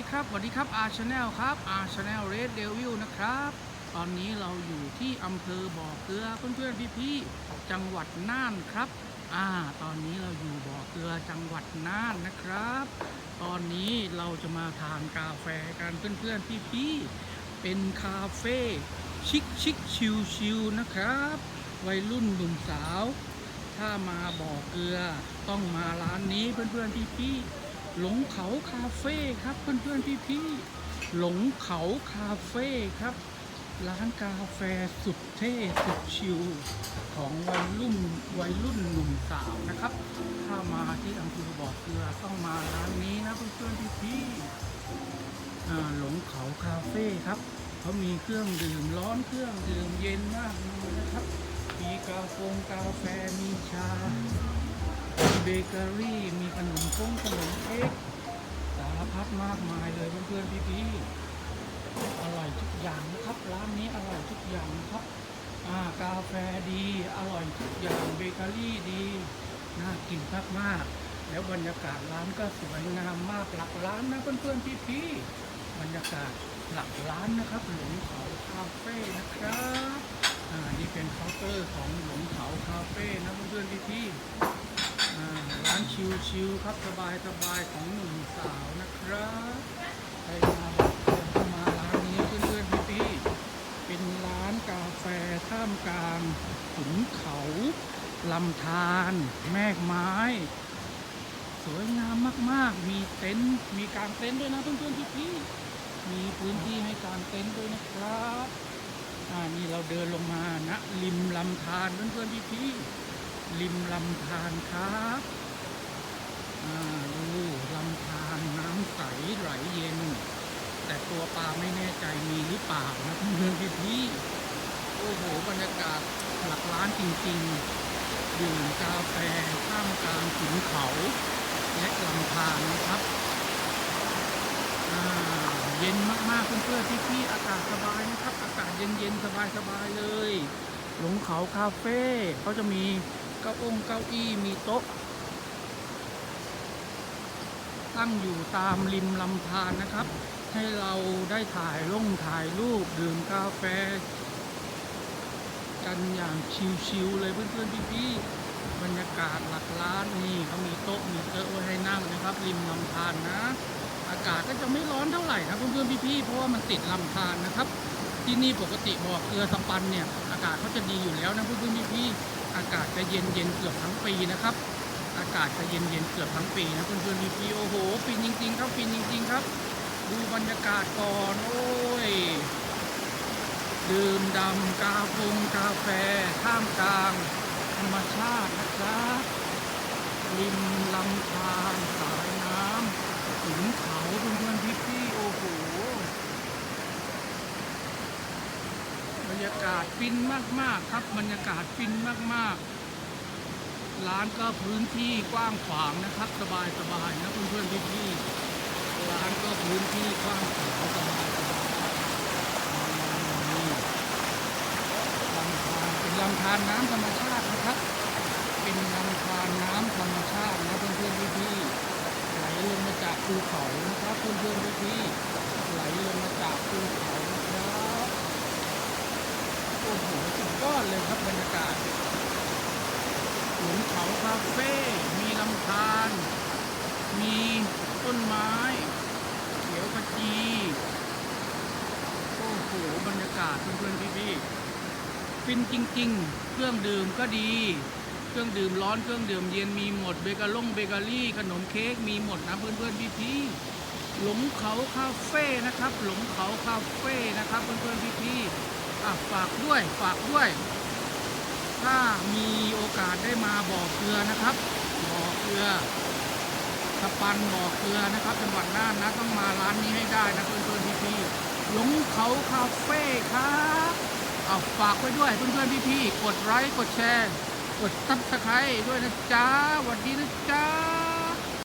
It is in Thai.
ดีครับสวัสดีครับอาชาแนลครับอาชาแนลเรดเดวิลนะครับ ตอนนี้เราอยู่ที่อำเภอบ่อเกลือเพื่อนๆพี่ๆจังหวัดน่านครับ อ่า ตอนนี้เราอยู่บ่อเกลือจังหวัดน่านนะครับ ตอนนี้เราจะมาทานกาแฟกันเพื่อนๆพี่ๆเป็นคาเฟ่ชิคชิคชิวชิวๆนะครับ วัยรุ่นหนุ่มสาว ถ้ามาบ่อเกลือต้องมาร้านนี้เพื่อนๆพี่ๆ หลงเขาคาเฟ่ครับเพื่อนๆพี่ๆหลงเขาคาเฟ่ครับ ร้านกาแฟสุดเท่สุดชิลของวัยรุ่นวัยรุ่นหนุ่มสาวนะครับ ถ้ามาที่อำเภอบ่อเกลือต้องมาร้านนี้นะเพื่อนๆพี่ๆอ่หลงเขาคาเฟ่ครับเขามีเครื่องดื่มร้อนเครื่องดื่มเย็นมากมายนะครับมีกาแฟกาแฟมีชา เบเกอรี่ มีขนมค้งขนมเค้กสารพัดมากมายเลยเพื่อนๆพี่ๆอร่อยทุกอย่างนะครับ ร้านนี้อร่อยทุกอย่างนะครับกาแฟดี อร่อยทุกอย่างเบเกอรี่ดี น่ากินมากๆแล้วบรรยากาศร้านก็สวยงามมากหลักล้านนะเพื่อนๆพี่ๆบรรยากาศหลักล้านนะครับหลงเขาคาเฟ่นะครับอ่านี่เป็นเคาน์เตอร์ของหลงเขาคาเฟ่นะเพื่อนๆพี่ๆอ่านชิลๆครับสบายๆของหนุ่มสาวนะครับใครมาบอกเดินเข้ามาร้านนี้เพื่อนๆพี่ๆเป็นร้านกาแฟท่ามกลางขุนเขาลำธารแมกไม้ สวยงามมากๆ มีเต็นท์มีกางเต็นท์ด้วยนะเพื่อนๆพี่ๆมีพื้นที่ให้กางเต็นท์ด้วยนะครับอ่านี่เราเดินลงมานะริมลำธารเพื่อนๆพี่ๆริมลำธารครับ ดูลำธารน้ำใสไหลเย็น แต่ตัวปลาไม่แน่ใจมีหรือเปล่านะเพื่อนๆพี่โอ้โหบรรยากาศหลักล้านจริงๆดื่มกาแฟท่ามกลางขุนเขาและลำธารนะครับเย็นมากๆเพื่อนๆพี่ๆอากาศสบายนะครับ อากาศเย็นๆสบายๆเลยหลงเขาคาเฟ่เขาจะมีเก้าองเก้าอี้มีโต๊ะ ตั้งอยู่ตามริมลำธารนะครับ ให้เราได้ถ่ายลงถ่ายรูปดื่มกาแฟ กันอย่างชิลๆเลยเพื่อนๆพี่ๆบรรยากาศหลักล้านนี่เขามีโต๊ะมีเต๊ะไว้ให้นั่งนะครับ ริมลำธารนะ อากาศก็จะไม่ร้อนเท่าไหร่นะเพื่อนๆพี่ๆเพราะว่ามันติดลำธารนะครับ ที่นี่ปกติบ่อเกลือสปันเนี่ยอากาศเขาจะดีอยู่แล้วนะเพื่อนๆพี่ๆอากาศจะเย็นเย็นๆเกือบทั้งปีนะครับากาศจะเย็นๆเกือบทั้งปีนะเพื่อนๆพี่โอ้โหฟินจริง ๆ ครับฟินจริง ๆ ครับ ดูบรรยากาศก่อนโอ้ยดื่มดำกาฟงกาแฟท่ามกลาง ธรรมชาตินะครับริมลำธารสายน้ำขุนเขาเพื่อนๆพี่ๆโอ้โหบรรยากาศฟินมากๆครับบรรยากาศฟินมากๆ ร้านก็พื้นที่กว้างขวางนะครับ สบายๆนะเพื่อนๆพี่ๆร้านก็พื้นที่กว้างขวางสบายๆนี่ลำธารเป็นลำธารน้ำธรรมชาตินะครับ เป็นลำธารน้ำธรรมชาตินะเพื่อนๆพี่ๆไหลลงมาจากภูเขานะครับเพื่อนๆพี่ๆไหลลงมาจากภูเขานะครับโอ้โหสุดยอดเลยครับบรรยากาศ หลุมเขาคาเฟ่ มีลำธารมีต้นไม้ เขียวขจี โอ้โห บรรยากาศเพื่อนๆพี่ๆฟินจริง ๆ เครื่องดื่มก็ดี เครื่องดื่มร้อน เครื่องดื่มเย็นมีหมด เบเกอร่งเบเกอรี่ ขนมเค้กมีหมดนะเพื่อนๆพี่ๆหลงเขาคาเฟ่นะครับ หลงเขาคาเฟ่นะครับเพื่อนๆพี่ๆอ่ฝากด้วย ฝากด้วย ถ้ามีโอกาสได้มาบ่อเกลือนะครับ บ่อเกลือสปันบ่อเกลือนะครับจังหวัดน่านนะต้องมาร้านนี้ให้ได้นะเพื่อนๆพี่ๆหลงเขาคาเฟ่ครับเอาฝากไว้ด้วยเพื่อนๆพี่ๆกดไลค์กดแชร์ กดซับสไครต์ด้วยนะจ๊ะสวัสดีนะจ๊ะ